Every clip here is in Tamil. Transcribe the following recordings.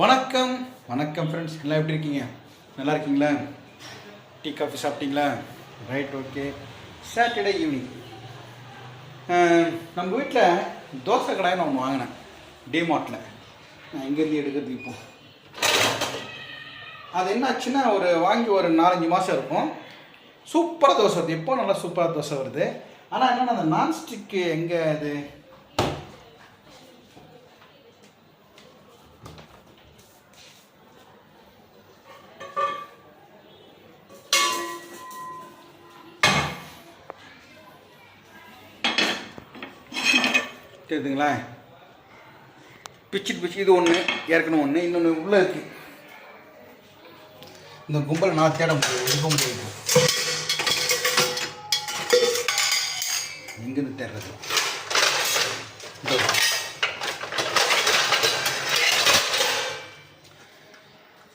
வணக்கம். வணக்கம் ஃப்ரெண்ட்ஸ் எல்லாம் எப்படி இருக்கீங்க? நல்லா இருக்கீங்களா? டீ காஃபி சாப்பிட்டீங்களா? ரைட் ஓகே சாட்டர்டே ஈவினிங் நம்ம வீட்டில் தோசை கடாய் ஒன்று வாங்கினேன். டிமார்ட்டில் நான் எங்கேருந்து எடுக்கிறது இப்போ? அது என்னாச்சுன்னா ஒரு வாங்கி ஒரு நாலஞ்சு மாதம் இருக்கும். சூப்பராக தோசை வருது. எப்போ நல்லா சூப்பராக தோசை வருது? ஆனால் என்னென்னா அந்த நான்ஸ்டிக்கு எங்கே அது? தெரியுதுங்களா பிச்சுட்டு பிச்சு இது ஒன்று ஏற்கனவே ஒன்று இன்னொன்று உள்ளே இருக்குது இந்த கும்பலை நான் தேட முடியாது எடுக்க முடியாது எங்கேருந்து தேடுறது?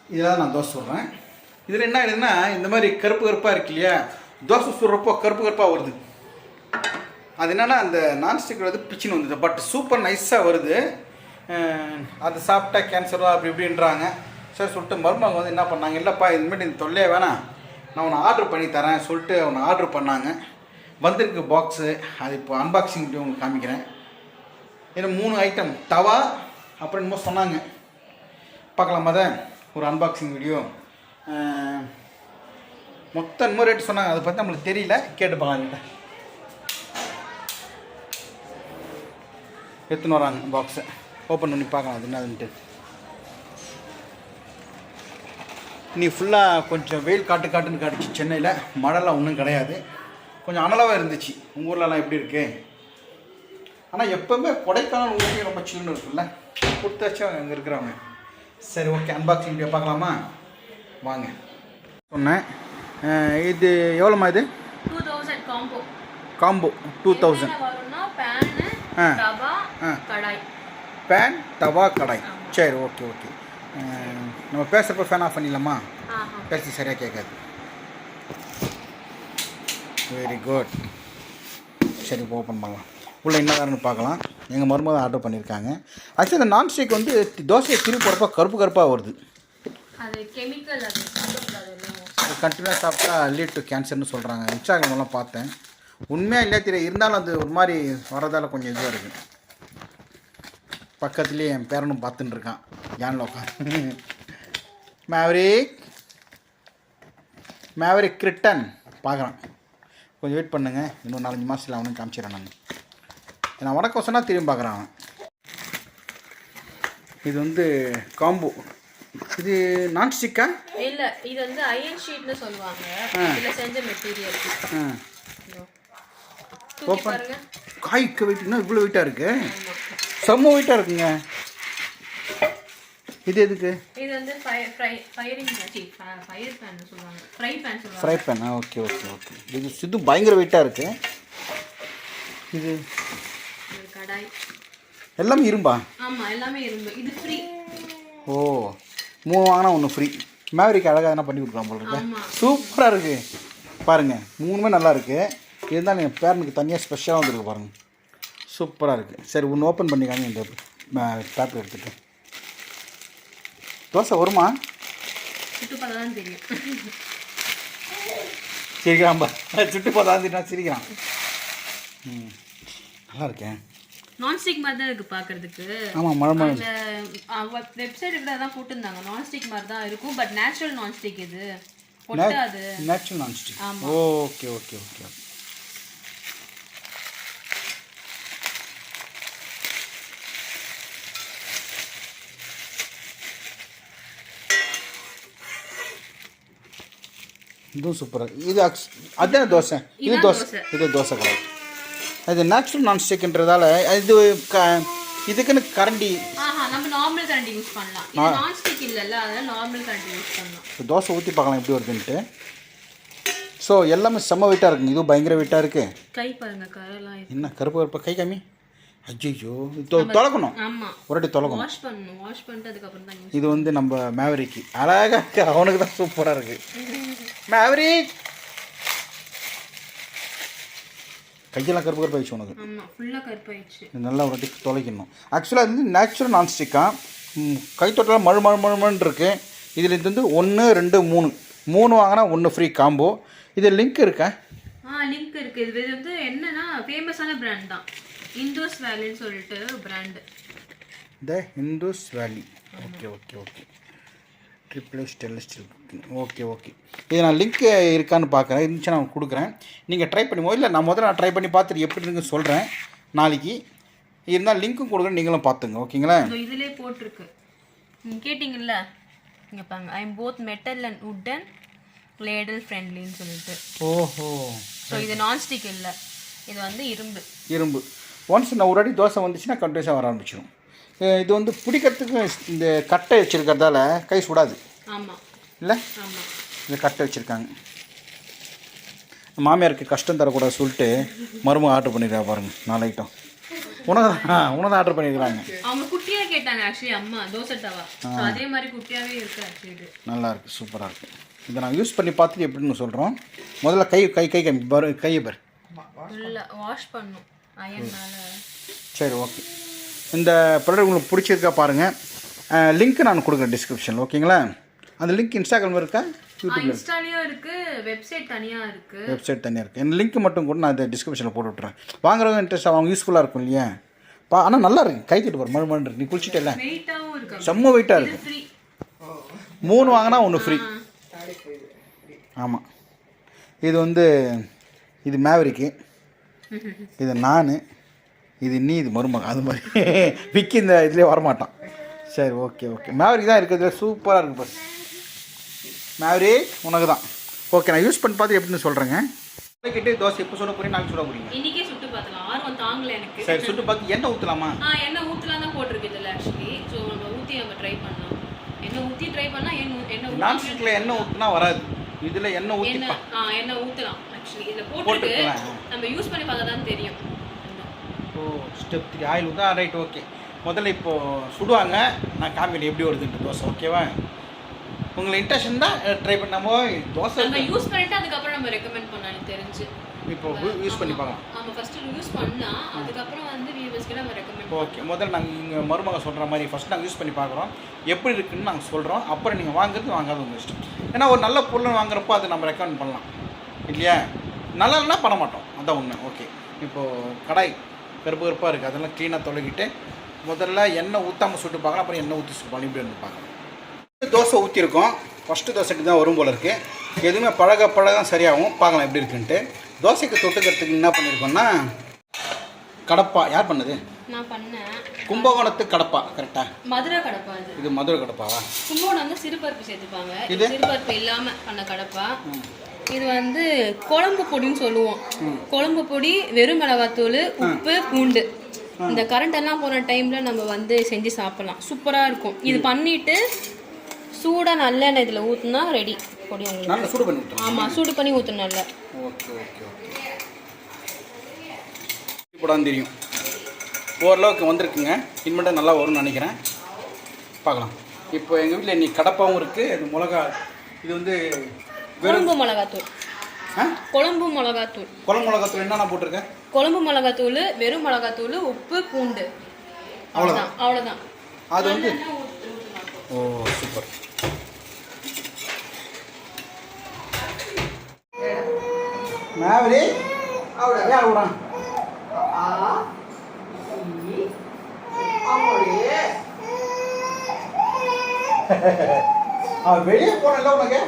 இதெல்லாம் நான் தோசை சொல்கிறேன் இதில் என்ன ஆகிடுதுன்னா இந்த மாதிரி கருப்பு கருப்பாக இருக்கு இல்லையா? தோசை சுடுறப்போ கருப்பு கருப்பாக வருது. அது என்னென்னா அந்த நான்ஸ்டிக் வந்து பிச்சுன்னு வந்தது. பட் சூப்பர் நைஸாக வருது. அது சாப்பிட்டா கேன்சரா அப்படி இப்படின்றாங்க. சரி சொல்லிட்டு மருமக வந்து என்ன பண்ணாங்க இல்லைப்பா இதுமாரி இந்த தொல்லையே வேணாம். நான் உன்னை ஆர்டர் பண்ணி தரேன் சொல்லிட்டு அவனை ஆர்டர் பண்ணாங்க. வந்திருக்கு பாக்ஸு அது இப்போ அன்பாக்சிங் வீடியோ உங்களுக்கு காமிக்கிறேன். ஏன்னா மூணு ஐட்டம் தவா அப்புறம் என்னமோ சொன்னாங்க. பார்க்கலாமா தான் ஒரு அன்பாக்சிங் வீடியோ மொத்தம் என்னமோ ரேட் சொன்னாங்க. அதை பற்றி நம்மளுக்கு தெரியல. கேட்டு பார்க்கலாம் கிட்ட எடுத்துன்னு வராங்க பாக்ஸை ஓப்பன் பண்ணி பார்க்கலாம் அது என்னதுன்ட்டு. நீ ஃபுல்லாக கொஞ்சம் வெயில் காட்டு காட்டுன்னு காட்டுச்சு சென்னையில். மழைலாம் ஒன்றும் கிடையாது. கொஞ்சம் அனலாக இருந்துச்சு. உங்கள் ஊர்லலாம் எப்படி இருக்கு? ஆனால் எப்போவுமே கொடைக்கானல் ஊட்டி ரொம்ப சில்லுன்னு இருக்குல்ல கொடுத்தாச்சும் அங்கே இருக்கிறவங்க. சரி ஓகே அன்பாக்சிங் வீடியோ பார்க்கலாமா? வாங்க. சொன்னேன். இது எவ்வளோம்மா இது? Two thousand combo combo two thousand. Tawa. Kadai. Pan tawa kadai. சரி ஓகே ஓகே. நம்ம பேசுகிறப்ப ஃபேன் ஆஃப் பண்ணிடலாமா? பேசி சரியாக கேட்காது. வெரி குட் சரி ஓப்பன் பண்ணலாம். உள்ளே என்ன வேறுனு பார்க்கலாம். எங்கள் மருமக ஆர்டர் பண்ணியிருக்காங்க ஆக்சுவலி இந்த நான்ஸ்டிக் வந்து தோசையை திருப்பி போகிறப்ப கருப்பு கருப்பாக வருது. கெமிக்கல் அது கண்டினியூஸ் சாப்பிட்டா லீட் டு கேன்சர்னு சொல்கிறாங்க இன்ஸ்டாகிராம்லாம் பார்த்தேன். உண்மையாக இல்லையா தெரியும் இருந்தாலும் அது ஒரு மாதிரி வரதால கொஞ்சம் இதுவாக இருக்குது பக்கத்துலேயே என் பேரனும் பார்த்துட்டு இருக்கான். யானில் உட்காந்து மேவரிக் மேவரிக் கிரிட்டன் பார்க்குறான். கொஞ்சம் வெயிட் பண்ணுங்க. இன்னும் நாலஞ்சு மாதத்தில் அவனும் காமிச்சிடறேன் நான். நான் வணக்கம் சொன்னால் திரும்பி பார்க்குறான் இது வந்து காம்போ இது நான்ஸ்டிக்கா இல்ல இது வந்து அயன் ஷீட்னு சொல்லுவாங்க. இதுல செஞ்ச மெட்டீரியல் பாருங்க. காய்க்கு வெயிட்னா இவ்வளோ வெயிட்டாக இருக்கு. செம்ம வெயிட்டாக இருக்குங்க. இது எதுக்கு? இது வந்து fry pan okay okay okay இது சித்து பயங்கர வெயிட்டாக இருக்கு. இது கடாய். எல்லாமே இரும்பா? ஆமா எல்லாமே இரும்பு. இது ஃப்ரீ ஓ மூணு வாங்கினா ஒன்று ஃப்ரீ மேவரிக்கு அழகாக என்ன பண்ணி கொடுக்கலாம் போல இருக்கு. சூப்பராக இருக்குது பாருங்கள் மூணுமே நல்லா இருக்குது இருந்தாலும் என் பேரனுக்கு தனியாக ஸ்பெஷலாக வந்துருக்கு பாருங்கள் சூப்பராக இருக்குது சரி ஒன்று ஓப்பன் பண்ணிக்காங்க இந்த பேப்பர் எடுத்துகிட்டு தோசை வருமா? தான் சிரிக்கிறான் பா சுட்டு பார்த்தா சிரிக்கிறான். ம் நல்லா இருக்கேன் நான்ஸ்டிக் மாதிரி தான் இருக்கு பாக்குறதுக்கு. ஆமாம் மழை மழை. வெப்சைட் கூட அதான் போட்டிருந்தாங்க. நான்ஸ்டிக் மாதிரி தான் இருக்கும். பட் நேச்சுரல் நான்ஸ்டிக் இது. ஒட்டாது. நேச்சுரல் நான்ஸ்டிக் ஆமா. ஓகே ஓகே ஓகே இதுவும் சூப்பராக இது அக்ஸ் அதான் தோசை இது தோசை. இது தோசை கடை அது நேச்சுரல் நான்ஸ்டிக்ன்றதால இது க இதுக்குன்னு கரண்டி நம்ம நார்மல் கரண்டி யூஸ் பண்ணலாம் நான்ஸ்டிக் இல்லல்ல அதனால நார்மல் கரண்டி யூஸ் பண்ணலாம் தோசை ஊற்றி பார்க்கலாம் எப்படி வருதுன்ட்டு ஸோ எல்லாமே செம்ம வெயிட்டாக இருக்குங்க இதுவும் பயங்கர வெயிட்டாக இருக்குது கை பாருங்க கரெல்லாம் என்ன கருப்பு கருப்பு கை காமி ஐயோ தொலைக்கணும் ஒரு வாட்டி தொலைக்கணும் வாஷ் பண்ணணும் வாஷ் பண்ணிட்டு அதுக்கப்புறம் தான் இது வந்து நம்ம மேவரிக்கு அழகாக அவனுக்கு தான் சூப்பராக இருக்கு மேவரிக் கையெல்லாம் கருப்பு உனக்கு. கருப்பாயிடுச்சு. இது நல்லா ஒரு வாட்டி தொலைக்கணும். ஆக்சுவலாக இது வந்து நேச்சுரல் நான்ஸ்டிக்கா ம், கைத்தொட்டில் மழு மழு மழுமன்னு இருக்கு. இதில் இது வந்து ஒன்று ரெண்டு மூணு. மூணு வாங்கினா ஒன்று ஃப்ரீ காம்போ இது லிங்க் இருக்கா? ஆ லிங்க் இருக்கு. இது இது வந்து என்னன்னா ஃபேமஸான பிராண்ட் தான். இந்தோஸ் வேலின்னு சொல்லிட்டு brand the Indus valley okay okay okay triple stainless steel okay okay இது நான் லிங்க் இருக்கான்னு பார்க்குறேன். இருந்துச்சு நான் கொடுக்குறேன். நீங்கள் ட்ரை பண்ணி இல்லை நான் முதல்ல நான் ட்ரை பண்ணி பார்த்துட்டு எப்படி இருக்குன்னு சொல்கிறேன் நாளைக்கு இருந்தால் லிங்க்கும் கொடுக்குறேன் நீங்களும் பார்த்துங்க. ஓகேங்களா இதோ இதுலயே போட்டிருக்கு. நீங்க கேட்டிங்கல்ல? இங்க பாருங்க. I am both metal and wooden ladle ஃப்ரெண்ட்லின்னு சொல்லிட்டு. ஓஹோ. ஸோ இது நான்ஸ்டிக் இல்லை. இது வந்து இரும்பு. இரும்பு. ஒன்ஸ் நான் ஒரு அடி தோசை வந்துச்சுன்னா கண்டினியூஸாக வர ஆரம்பிச்சிடும் இது வந்து பிடிக்கிறதுக்கு இந்த கட்டை வச்சுருக்கிறதால கை சுடாது. இல்லை? இந்த கட்டை வச்சுருக்காங்க. மாமியாருக்கு கஷ்டம் தரக்கூடாது சொல்லிட்டு மருமக ஆர்டர் பண்ணிடுறா பாருங்க நாலு ஐட்டம் உனக்கு தான் உனக்கு தான் ஆர்டர் பண்ணியிருக்கிறாங்க அவங்க குட்டியா கேட்டாங்க ஆக்சுவலி அம்மா தோசை தவா. அதே மாதிரி குட்டியாவே இருக்கு ஆக்சுவலி நல்லா இருக்கு சூப்பராக இருக்கு. இதை நான் யூஸ் பண்ணி பார்த்துட்டு எப்படின்னு சொல்கிறோம் முதல்ல கை கை கை கை பாரு கையை பாரு. வாஷ் பண்ணும். சரி ஓகே இந்த ப்ராடக்ட் உங்களுக்கு பிடிச்சிருக்கா பாருங்கள் லிங்க் நான் கொடுக்குறேன் டிஸ்கிரிப்ஷனில் ஓகேங்களா அந்த லிங்க் இன்ஸ்டாகிராம் இருக்கா? யூடியூப்ல இன்ஸ்டாலயும் இருக்கு வெப்சைட் தனியா இருக்கு. வெப்சைட் தனியாக இருக்குது என் லிங்க் மட்டும் கூட நான் இந்த டிஸ்கிரிப்ஷனில் போட்டு விட்றேன் வாங்குறவங்க இன்ட்ரெஸ்ட் அவங்க யூஸ்ஃபுல்லாக இருக்கும் இல்லையா? பா ஆனால் நல்லா இருக்கு. கை தட்டு பாரு மழு மழு இருக்கு. நீ குளிச்சிட்டல வெயிட்டாவும் இருக்கு செம்ம வெயிட்டாக இருக்கு. மூணு வாங்கினா ஒன்று ஃப்ரீ ஆமாம் இது வந்து இது மேவரிக்கு இது நான். இது நீ இது மருமக அது மாதிரி. விக்கி இந்த இதுலேயே வரமாட்டான். சரி ஓகே ஓகே மேவரிக் தான் இருக்கிறதுல சூப்பராக இருக்கு பஸ் மேவரி உனக்கு தான் ஓகே நான் யூஸ் பண்ணி பார்த்து எப்படின்னு சொல்கிறேங்க கிட்டே தோசை எப்போ சொல்ல போறீங்க நாங்கள் சொல்ல போறீங்க? இன்னைக்கே சுட்டு பார்த்தலாம் ஆர்வம் தாங்கல எனக்கு. சரி சுட்டு பார்த்து எண்ணெய் ஊற்றலாமா ஆ எண்ணெய் ஊற்றலாம் தான் போட்டிருக்கு இதில் ஆக்சுவலி ஸோ நம்ம ஊற்றி நம்ம ட்ரை பண்ணலாம். எண்ணெய் ஊற்றி ட்ரை பண்ணால் எண்ணெய் எண்ணெய் நான் ஊத்தி- எண்ணெய் ஊற்றினா வராது. இதில் எண்ணெய் எண்ணெய் ஆ எண்ணெய் ஊற்றலாம் ஆக்சுவலி இதில் போட்டுட்டு. நம்ம யூஸ் பண்ணி பார்த்தா தான் தெரியும். ஓ ஸ்டெப் த்ரீ ஆயில் ஊற்றா ரைட் ஓகே முதல்ல இப்போது சுடுவாங்க. நான் காமிக்கிறேன் எப்படி வருதுன்ட்டு தோசை ஓகேவா உங்களுக்கு இன்ட்ரெஸ்ட் தான் ட்ரை பண்ணாமோ தோசை நம்ம யூஸ் பண்ணிட்டு அதுக்கப்புறம் நம்ம ரெக்கமெண்ட் பண்ணலாம் தெரிஞ்சு. இப்போ யூஸ் பண்ணி பார்க்கலாம். நம்ம ஃபர்ஸ்ட் யூஸ் பண்ணா அதுக்கப்புறம் வந்து வியூவர்ஸ்க்கு நம்ம ரெக்கமெண்ட் ஓகே முதல்ல நாங்கள் இங்கே மருமக சொல்கிற மாதிரி ஃபஸ்ட் நாங்கள் யூஸ் பண்ணி பார்க்குறோம். எப்படி இருக்குன்னு நாங்கள் சொல்கிறோம் அப்புறம் நீங்கள் வாங்குறது வாங்காத உங்கள் இஷ்டம். ஏன்னா ஒரு நல்ல பொருள் வாங்குறப்போ அதை நம்ம ரெக்கமெண்ட் பண்ணலாம். இல்லையா? நல்லா இல்லைன்னா பண்ண மாட்டோம். அதான் உண்மை. ஓகே இப்போது கடாய். கருப்பு கருப்பாக இருக்குது அதெல்லாம் க்ளீனாக தொலைக்கிட்டு முதல்ல எண்ணெய் ஊற்றாமல் சுட்டு பார்க்கலாம். அப்புறம் எண்ணெய் ஊற்றி சுட்டு வந்து பார்க்கலாம். தோசை ஊற்றிருக்கோம் ஃபஸ்ட்டு தோசைக்கு தான் வரும் போல இருக்குது எதுவுமே பழக பழக சரியாகும். பார்க்கலாம் எப்படி இருக்குன்ட்டு. தோசைக்கு தொட்டுக்கிறதுக்கு என்ன பண்ணியிருக்கோம்னா கடப்பா. யார் பண்ணது? நான் பண்ணேன். கும்பகோணத்து கடப்பா. கரெக்டாக மதுரை கடப்பா இது. மதுரை கடப்பாவா? கும்போணம் வந்து சிறுபருப்பு சேர்த்துப்பாங்க. இது? சிறுபருப்பு இல்லாம பண்ண கடப்பா. இது வந்து குழம்பு பொடின்னு சொல்லுவோம். குழம்பு பொடி வெறும் மிளகாத்தூள் உப்பு பூண்டு. இந்த கரண்ட் எல்லாம் போன டைம்ல நம்ம வந்து செஞ்சு சாப்பிடலாம். சூப்பரா இருக்கும். இது பண்ணிட்டு சூடா நல்லெண்ணெய் இதுல ஊத்துனா ரெடி பொடி உங்களுக்கு சூடு பண்ணி ஆமா சூடு பண்ணி ஊற்றணும் நல்ல. Okay okay okay. இப்போதான் தெரியும். ஓரளவுக்கு வந்திருக்குங்க. இனிமேட்டு நல்லா வரும்னு நினைக்கிறேன். பார்க்கலாம். இப்போ எங்கள் வீட்டில் இன்னைக்கு கடப்பாவும் இருக்குது இது மிளகா இது வந்து குழம்பு மிளகாத்தூள். குழம்பு மிளகாத்தூள். குழம்பு மிளகாத்தூள் என்னென்ன போட்டிருக்கேன் குழம்பு மிளகாத்தூள் வெறும் மிளகாத்தூள் உப்பு பூண்டு. அவ்வளோதான் அவ்வளோதான் அது வந்து? ஓ சூப்பர். மேவரி வெளியே போனல உனக்கு?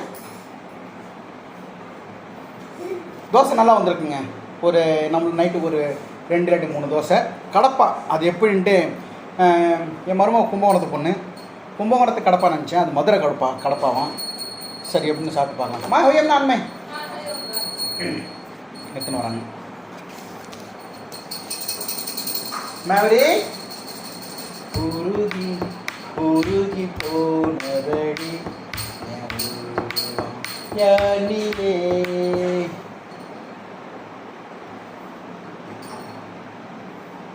தோசை நல்லா வந்திருக்குங்க. ஒரு நம்ம நைட்டு ஒரு ரெண்டு ரெண்டு மூணு தோசை. கடப்பா அது எப்படின்ட்டு என் மருமக கும்பகோணத்து பொண்ணு. கும்பகோணத்து கடப்பா நினச்சேன். அது மதுரை கடப்பா கடப்பாவும் சரி எப்படின்னு சாப்பிட்டு பார்க்கலாம். மா என்ன அண்மை எத்தனை வராங்க. மேவரி உருகி உருகி போனதடி. யானிலே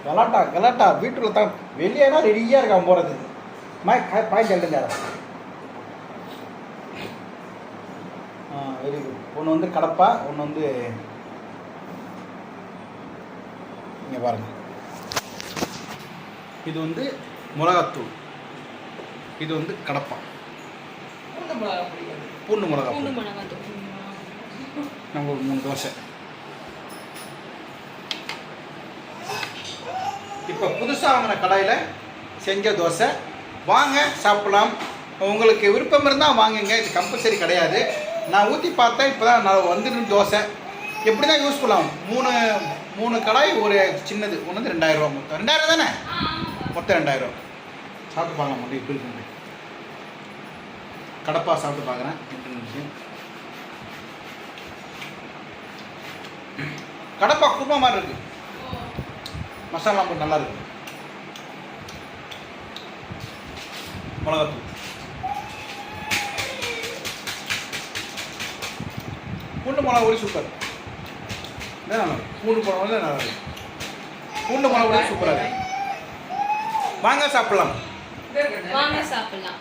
கலாட்டா கலாட்டா வீட்டில் தான். வெளியேனா ரெடியாக இருக்கான் போகிறது மா பாய் சொல்லுங்க ஆ வெரி குட் ஒன்று வந்து கடப்பா ஒன்று வந்து இங்கே பாருங்க. இது வந்து மிளகாத்தூள். இது வந்து கடப்பா. பூண்டு மிளகா நம்ம ஒரு மூணு தோசை. இப்போ புதுசாக வாங்கின கடையில் செஞ்ச தோசை. வாங்க சாப்பிடலாம். உங்களுக்கு விருப்பம் இருந்தால் வாங்குங்க. இது கம்பல்சரி கிடையாது. நான் ஊற்றி பார்த்தேன் இப்போ தான் நான் வந்துட்டு தோசை. எப்படி தான் யூஸ் பண்ணலாம்? மூணு மூணு கடாய் ஒரு சின்னது. ஒன்று வந்து ரெண்டாயிரம் ரூபா மொத்தம். ரெண்டாயிரம் தானே? மொத்தம் ரெண்டாயிரம். சாப்பிட்டு பார்க்கலாம் முடியும் எப்படி இருக்குன்னு கடப்பா சாப்பிட்டு பார்க்குறேன். எப்படி இருந்துச்சு கடப்பா குடும்பம் மாதிரி இருக்குது மசாலா போட்டு நல்லா இருக்கும் மிளகாத்தூள். பூண்டு மிளகா பொடி சூப்பர் இதான் நல்லா பூண்டு மிளகா நல்லா இருக்கும் பூண்டு மிளகா பொடி சூப்பராக இருக்கும் வாங்க சாப்பிடலாம். வாங்க சாப்பிடலாம்.